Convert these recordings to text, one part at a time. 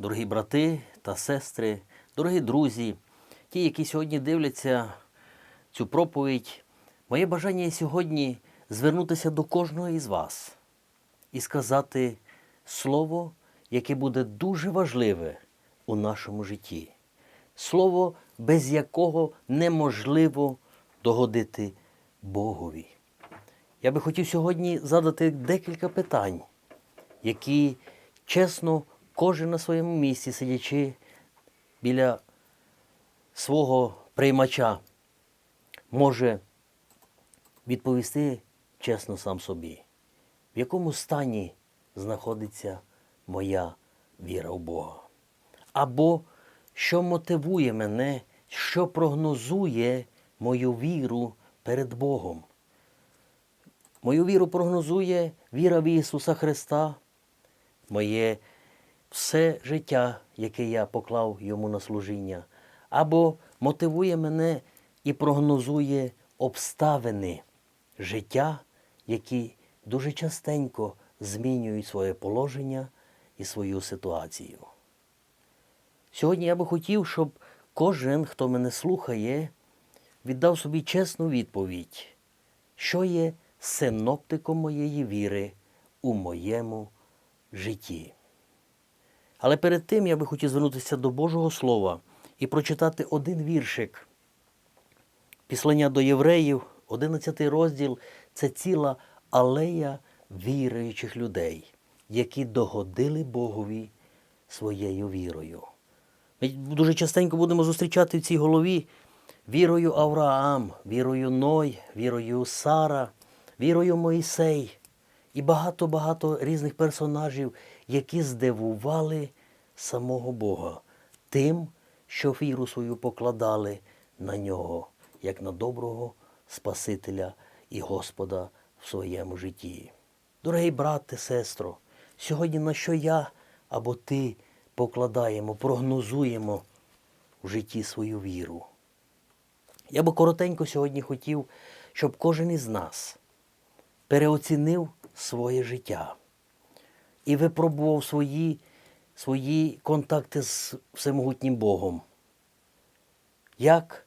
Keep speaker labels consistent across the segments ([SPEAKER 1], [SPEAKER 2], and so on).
[SPEAKER 1] дорогі брати та сестри, дорогі друзі, ті, які сьогодні дивляться цю проповідь, моє бажання сьогодні звернутися до кожного із вас і сказати слово, яке буде дуже важливе у нашому житті. Слово, без якого неможливо догодити Богові. Я би хотів сьогодні задати декілька питань, які чесно кожен на своєму місці, сидячи біля свого приймача, може відповісти чесно сам собі, в якому стані знаходиться моя віра в Бога. Або що мотивує мене, що прогнозує мою віру перед Богом. Мою віру прогнозує віра в Ісуса Христа, моє все життя, яке я поклав йому на служіння, або мотивує мене і прогнозує обставини життя, які дуже частенько змінюють своє положення і свою ситуацію. Сьогодні я би хотів, щоб кожен, хто мене слухає, віддав собі чесну відповідь, що є синоптиком моєї віри у моєму житті. Але перед тим я би хотів звернутися до Божого Слова і прочитати один віршик. Післання до євреїв, 11 розділ це ціла алея віруючих людей, які догодили Богові своєю вірою. Ми дуже частенько будемо зустрічати в цій голові вірою Авраам, вірою Ной, вірою Сара, вірою Моїсей і багато-багато різних персонажів, які здивували самого Бога тим, що віру свою покладали на нього, як на доброго Спасителя і Господа в своєму житті. Дорогий брате, сестро, сьогодні на що я або ти покладаємо, прогнозуємо в житті свою віру. Я би коротенько сьогодні хотів, щоб кожен із нас переоцінив своє життя і випробував свої, свої контакти з всемогутнім Богом. Як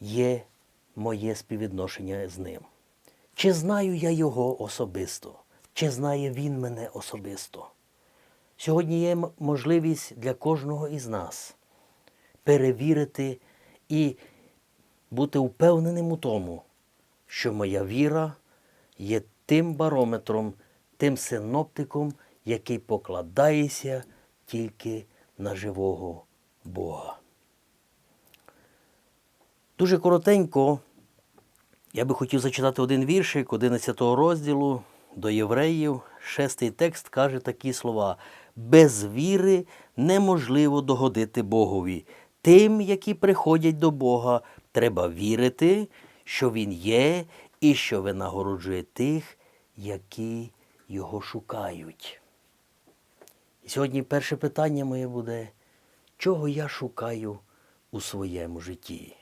[SPEAKER 1] є моє співвідношення з ним? Чи знаю я його особисто, чи знає він мене особисто? Сьогодні є можливість для кожного із нас перевірити і бути впевненим у тому, що моя віра є тим барометром, тим синоптиком, який покладається тільки на живого Бога. Дуже коротенько я би хотів зачитати один віршик 11 розділу до євреїв. Шестий текст каже такі слова: без віри неможливо догодити Богові. Тим, які приходять до Бога, треба вірити, що Він є і що винагороджує тих, які його шукають. І сьогодні перше питання моє буде, чого я шукаю у своєму житті?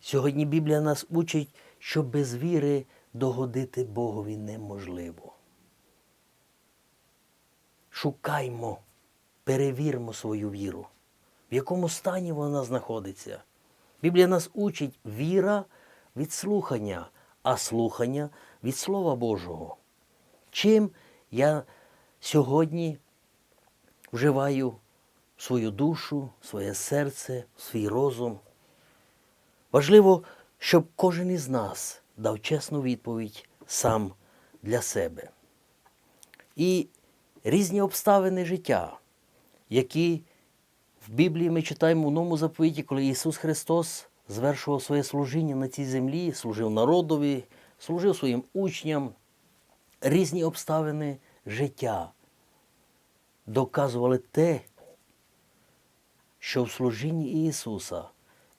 [SPEAKER 1] Сьогодні Біблія нас учить, що без віри догодити Богові неможливо. Шукаймо, перевіримо свою віру, в якому стані вона знаходиться. Біблія нас учить віра від слухання, а слухання від Слова Божого. Чим я сьогодні вживаю свою душу, своє серце, свій розум? Важливо, щоб кожен із нас дав чесну відповідь сам для себе. І різні обставини життя, які в Біблії ми читаємо у новому заповіті, коли Ісус Христос звершував своє служіння на цій землі, служив народові, служив своїм учням, різні обставини життя доказували те, що в служінні Ісуса,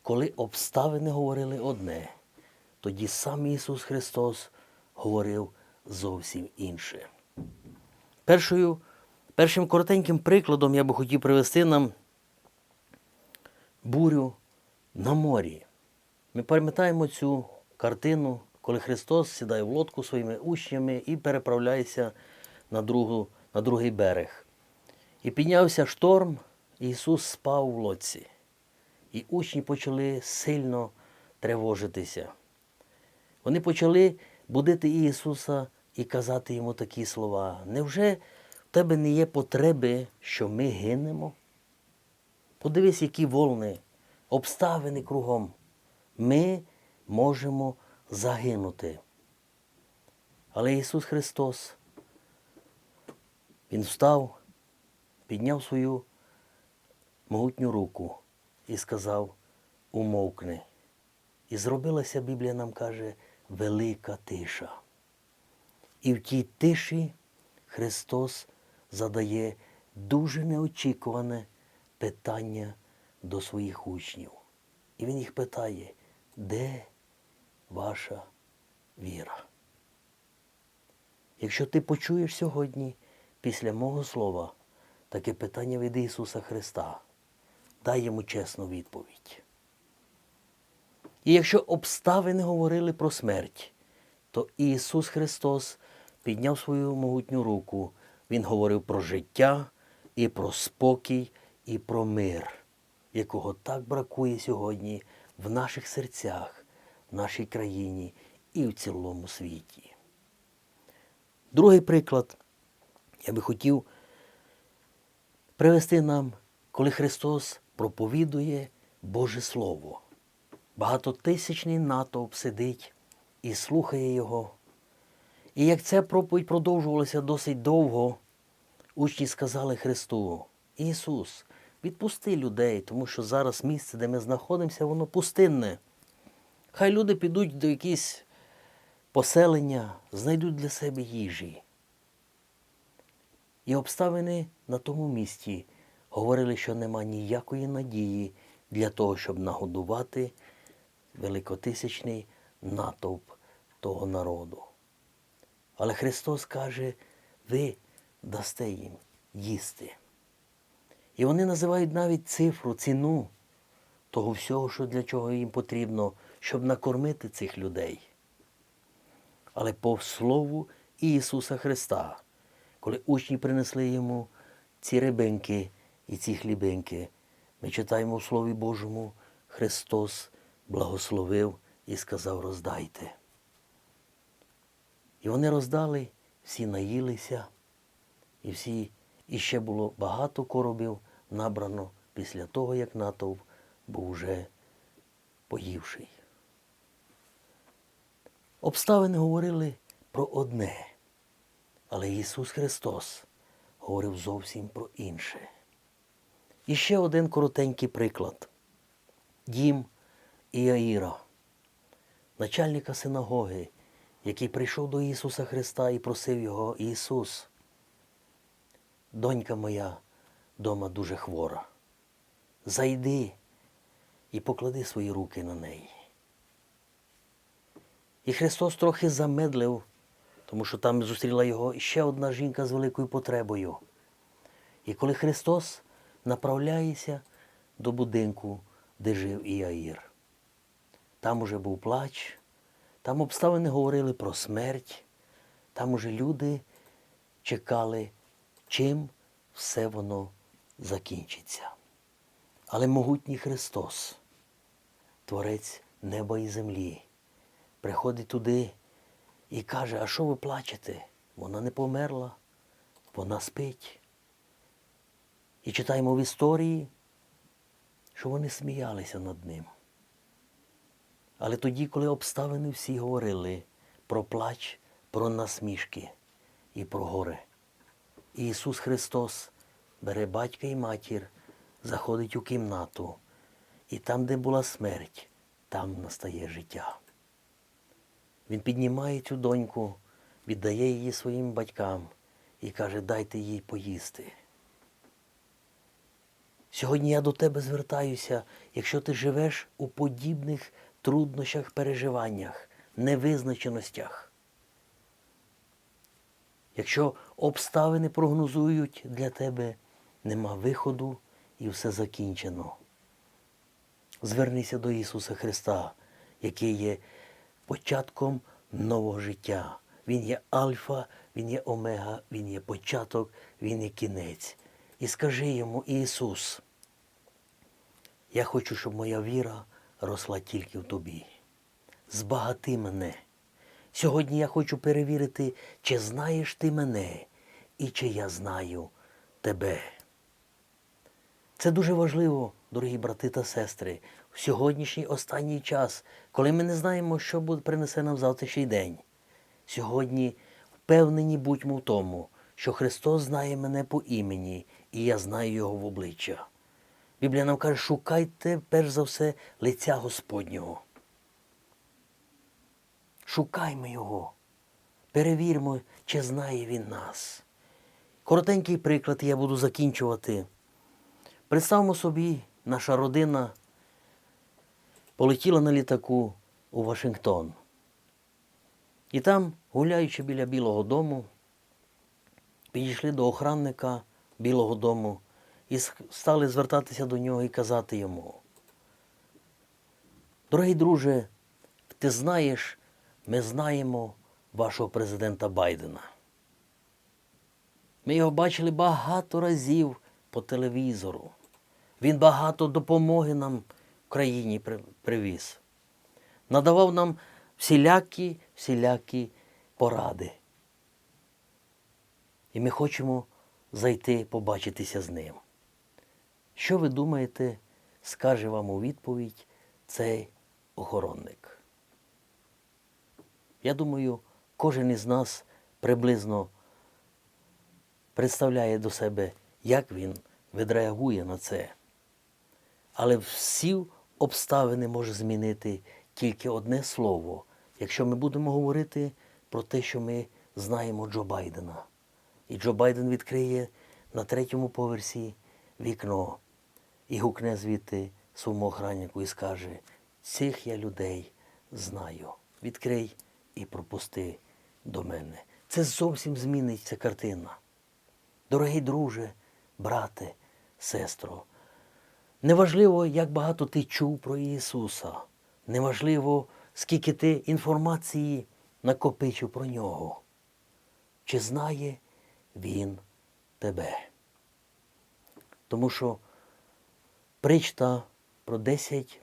[SPEAKER 1] коли обставини говорили одне, тоді сам Ісус Христос говорив зовсім інше. Першою, першим коротеньким прикладом я би хотів привести нам бурю на морі. Ми пам'ятаємо цю картину, коли Христос сідає в лодку своїми учнями і переправляється на, другу, на другий берег. І піднявся шторм, і Ісус спав в лодці. І учні почали сильно тривожитися. Вони почали будити Ісуса і казати йому такі слова. Невже в тебе не є потреби, що ми гинемо? Подивись, які волни, обставини кругом. Ми можемо загинути. Але Ісус Христос, Він встав, підняв свою могутню руку і сказав: умовкни. І зробилася, Біблія нам каже, велика тиша. І в тій тиші Христос задає дуже неочікуване питання до своїх учнів. І Він їх питає, де ваша віра? Якщо ти почуєш сьогодні після мого слова таке питання від Ісуса Христа, дай йому чесну відповідь. І якщо обставини говорили про смерть, то Ісус Христос підняв свою могутню руку. Він говорив про життя і про спокій, і про мир, якого так бракує сьогодні в наших серцях, нашій країні і в цілому світі. Другий приклад я би хотів привести нам, коли Христос проповідує Боже Слово. Багатотисячний натовп сидить і слухає Його. І як ця проповідь продовжувалася досить довго, учні сказали Христу, Ісус, відпусти людей, тому що зараз місце, де ми знаходимося, воно пустинне. Хай люди підуть до якісь поселення, знайдуть для себе їжі. І обставини на тому місці говорили, що нема ніякої надії для того, щоб нагодувати великотисячний натовп того народу. Але Христос каже, ви дасте їм їсти. І вони називають навіть цифру, ціну того всього, що для чого їм потрібно, щоб накормити цих людей. Але по слову Ісуса Христа, коли учні принесли йому ці рибинки і ці хлібинки, ми читаємо в Слові Божому, Христос благословив і сказав роздайте. І вони роздали, всі наїлися, і всі, і ще було багато коробів набрано після того, як натовп був уже поївший. Обставини говорили про одне, але Ісус Христос говорив зовсім про інше. І ще один коротенький приклад. Дім Іаїра, начальника синагоги, який прийшов до Ісуса Христа і просив його Ісус, донька моя дома дуже хвора. Зайди і поклади свої руки на неї. І Христос трохи замедлив, тому що там зустріла його ще одна жінка з великою потребою. І коли Христос направляється до будинку, де жив Іаїр, там уже був плач, там обставини говорили про смерть, там уже люди чекали, чим все воно закінчиться. Але могутній Христос, Творець неба і землі, приходить туди і каже, а що ви плачете? Вона не померла, вона спить. І читаємо в історії, що вони сміялися над ним. Але тоді, коли обставини всі говорили про плач, про насмішки і про горе, І Ісус Христос бере батька і матір, заходить у кімнату, і там, де була смерть, там настає життя. Він піднімає цю доньку, віддає її своїм батькам і каже, дайте їй поїсти. Сьогодні я до тебе звертаюся, якщо ти живеш у подібних труднощах, переживаннях, невизначеностях. Якщо обставини прогнозують для тебе, нема виходу і все закінчено. Звернися до Ісуса Христа, який є початком нового життя. Він є Альфа, Він є Омега, Він є початок, Він є кінець. І скажи йому, Ісус, Я хочу, щоб моя віра росла тільки в тобі. Збагати мене. Сьогодні я хочу перевірити, чи знаєш ти мене і чи я знаю тебе. Це дуже важливо, дорогі брати та сестри, сьогоднішній останній час, коли ми не знаємо, що буде принесе нам завтрашній день. Сьогодні впевнені будьмо в тому, що Христос знає мене по імені, і я знаю Його в обличчя. Біблія нам каже, шукайте перш за все лиця Господнього. Шукаймо Його, перевіримо, чи знає Він нас. Коротенький приклад, я буду закінчувати. Представимо собі, наша родина полетіла на літаку у Вашингтон. І там, гуляючи біля Білого дому, підійшли до охранника Білого дому і стали звертатися до нього і казати йому. Дорогий друже, ти знаєш, ми знаємо вашого президента Байдена. Ми його бачили багато разів по телевізору. Він багато допомоги нам країні привіз. Надавав нам всілякі, всілякі поради. І ми хочемо зайти побачитися з ним. Що ви думаєте, скаже вам у відповідь цей охоронник? Я думаю, кожен із нас приблизно представляє до себе, як він відреагує на це. Але всі обставини може змінити тільки одне слово, якщо ми будемо говорити про те, що ми знаємо Джо Байдена. І Джо Байден відкриє на третьому поверсі вікно і гукне звідти своєму охраннику і скаже: цих я людей знаю. Відкрий і пропусти до мене. Це зовсім змінить ця картина. Дорогий друже, брате, сестро, неважливо, як багато ти чув про Ісуса, неважливо, скільки ти інформації накопичив про нього. Чи знає Він тебе? Тому що причта про 10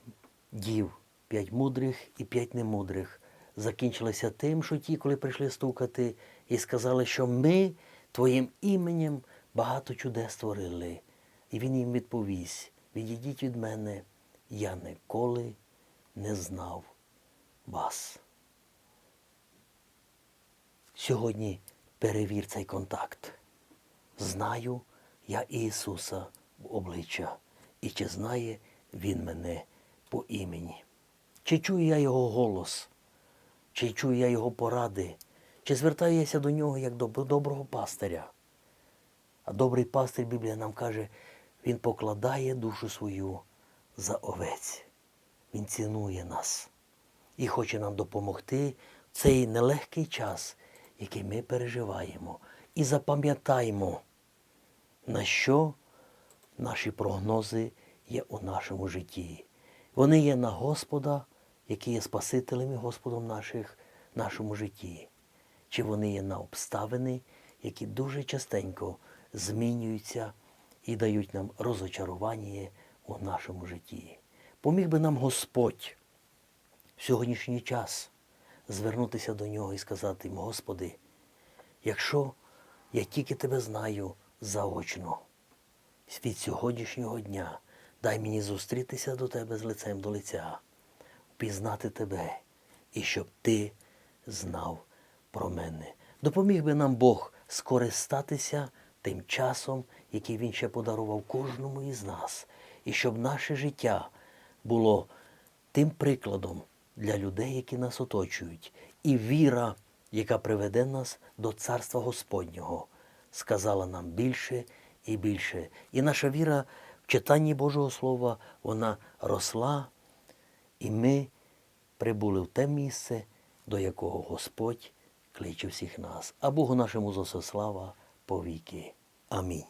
[SPEAKER 1] дів, 5 мудрих і 5 немудрих, закінчилася тим, що ті, коли прийшли стукати, і сказали, що ми твоїм іменем багато чудес створили. І він їм відповість: відійдіть від мене, я ніколи не знав вас. Сьогодні перевір цей контакт. Знаю я Ісуса в обличчя, і чи знає Він мене по імені? Чи чую я Його голос? Чи чую я Його поради? Чи звертаюся до нього як до доброго пастиря? А добрий пастир Біблія нам каже, він покладає душу свою за овець. Він цінує нас і хоче нам допомогти в цей нелегкий час, який ми переживаємо. І запам'ятаємо, на що наші прогнози є у нашому житті. Вони є на Господа, який є Спасителем і Господом наших, нашому житті. Чи вони є на обставини, які дуже частенько змінюються і дають нам розочарування у нашому житті. Поміг би нам Господь в сьогоднішній час звернутися до нього і сказати йому, Господи, якщо я тільки тебе знаю заочно, від сьогоднішнього дня дай мені зустрітися до тебе з лицем до лиця, впізнати тебе і щоб ти знав про мене. Допоміг би нам Бог скористатися тим часом, який Він ще подарував кожному із нас, і щоб наше життя було тим прикладом для людей, які нас оточують, і віра, яка приведе нас до Царства Господнього, сказала нам більше і більше. І наша віра в читанні Божого Слова, вона росла, і ми прибули в те місце, до якого Господь кличе всіх нас. А Богу нашому за все слава повіки. Амінь.